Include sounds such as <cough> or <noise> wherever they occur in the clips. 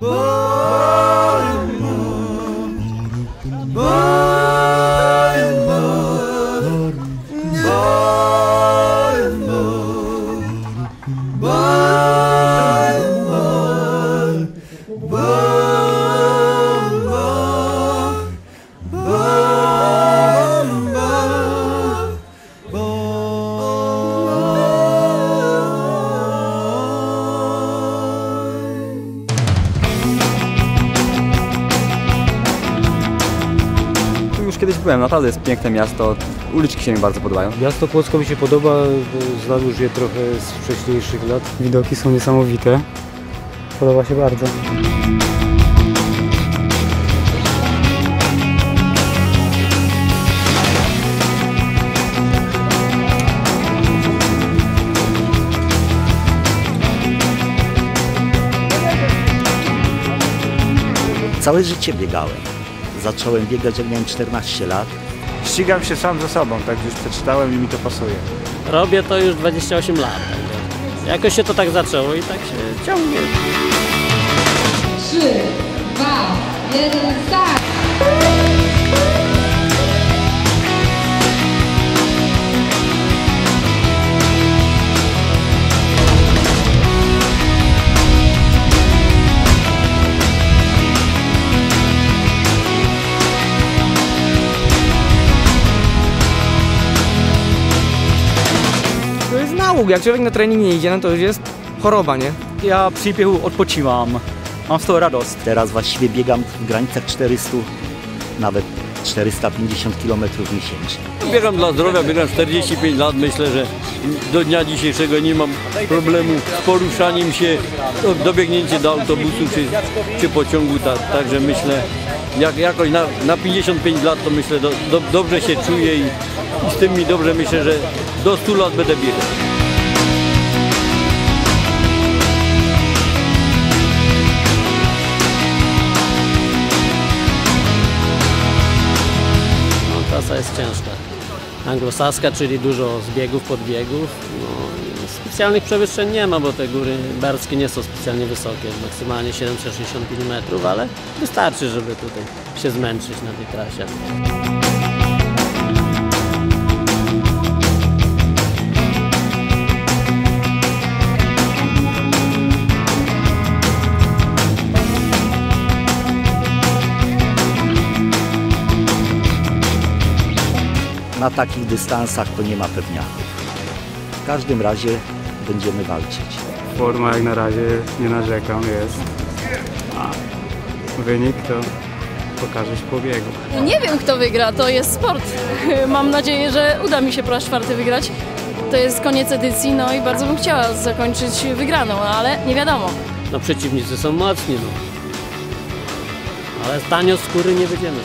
Bye. Już kiedyś byłem, naprawdę jest piękne miasto, uliczki się mi bardzo podobają. Miasto Płocko mi się podoba, bo znam już je trochę z wcześniejszych lat. Widoki są niesamowite. Podoba się bardzo. Całe życie biegałem. Zacząłem biegać jak miałem 14 lat. Ścigam się sam ze sobą, tak już przeczytałem i mi to pasuje. Robię to już 28 lat. także Jakoś się to tak zaczęło i tak się ciągnie. 3, 2, 1, start! Jak człowiek na trening nie idzie, no to już jest choroba, nie? Ja při běhu odpočívám. Mám z toho radost. Teraz właściwie biegam w granicach 400, nawet 450 km miesięcznie. Biegam dla zdrowia, biegam 45 lat. Myślę, że do dnia dzisiejszego nie mam problemu z poruszaniem się, no, dobiegnięcie do autobusu czy, czy pociągu. Ta, także myślę, jak, jakoś na, na 55 lat to myślę, do, do, dobrze się czuję i, i z tym mi dobrze myślę, że do 100 lat będę biegał. Jest ciężka. Anglosaska, czyli dużo zbiegów, podbiegów. No, specjalnych przewyższeń nie ma, bo te góry berskie nie są specjalnie wysokie, maksymalnie 765 metrów, ale wystarczy, żeby tutaj się zmęczyć na tej trasie. Na takich dystansach to nie ma pewniaków. W każdym razie będziemy walczyć. Forma jak na razie nie narzekam, jest. A wynik to pokaże się po biegu. Nie wiem, kto wygra, to jest sport. <laughs> Mam nadzieję, że uda mi się po raz czwarty wygrać. To jest koniec edycji, no i bardzo bym chciała zakończyć wygraną, ale nie wiadomo. No przeciwnicy są mocni, no. Ale tanio skóry nie będziemy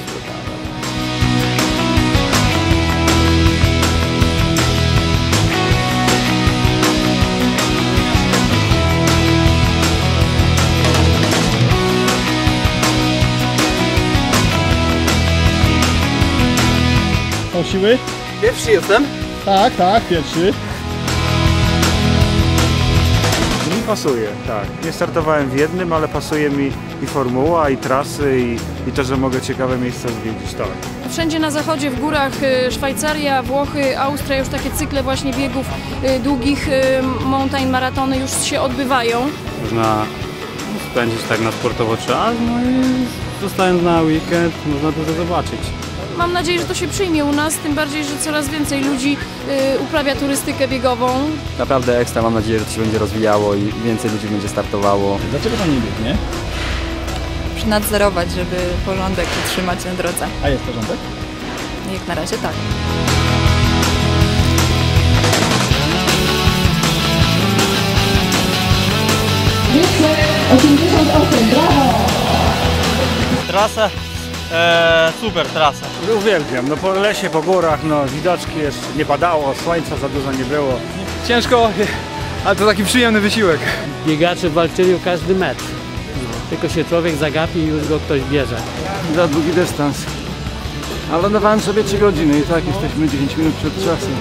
Są siły? Pierwszy jestem. Tak, tak, pierwszy. Mi pasuje, tak. Nie startowałem w jednym, ale pasuje mi i formuła, i trasy, i, i to, że mogę ciekawe miejsca zwiedzić, tak. Wszędzie na zachodzie, w górach, y, Szwajcaria, Włochy, Austria, już takie cykle właśnie biegów y, długich, y, mountain maratony już się odbywają. Można spędzić tak na sportowo czas, no i zostając na weekend można dużo zobaczyć. Mam nadzieję, że to się przyjmie u nas, tym bardziej, że coraz więcej ludzi y, uprawia turystykę biegową. Naprawdę ekstra, mam nadzieję, że to się będzie rozwijało i więcej ludzi będzie startowało. Dlaczego Pan nie biegnie? Nadzorować, żeby porządek utrzymać na drodze. A jest porządek? Jak na razie tak. Wyszły 88, brawo! Trasa? E, super trasa. Uwielbiam, no po lesie, po górach, no widoczki jeszcze nie padało, słońca za dużo nie było. Ciężko, ale to taki przyjemny wysiłek. Biegacze walczyli o każdy metr. No, tylko się człowiek zagapi i już go ktoś bierze. Za długi dystans. Ale dawałem sobie 3 godziny i tak jesteśmy 10 minut przed czasem.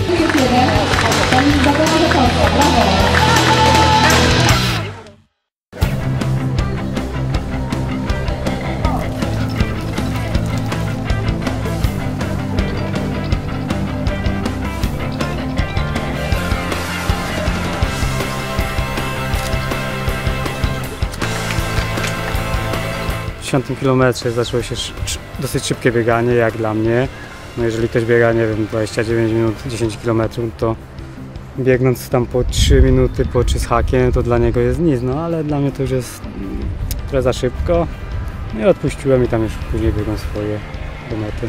10 km zaczęło się dosyć szybkie bieganie, jak dla mnie. No jeżeli ktoś biega, nie wiem, 29 minut, 10 km, to biegnąc tam po 3 minuty, po 3 z hakiem, to dla niego jest nic, no ale dla mnie to już jest mm, trochę za szybko. No i odpuściłem i tam już później biegłem swoje do mety.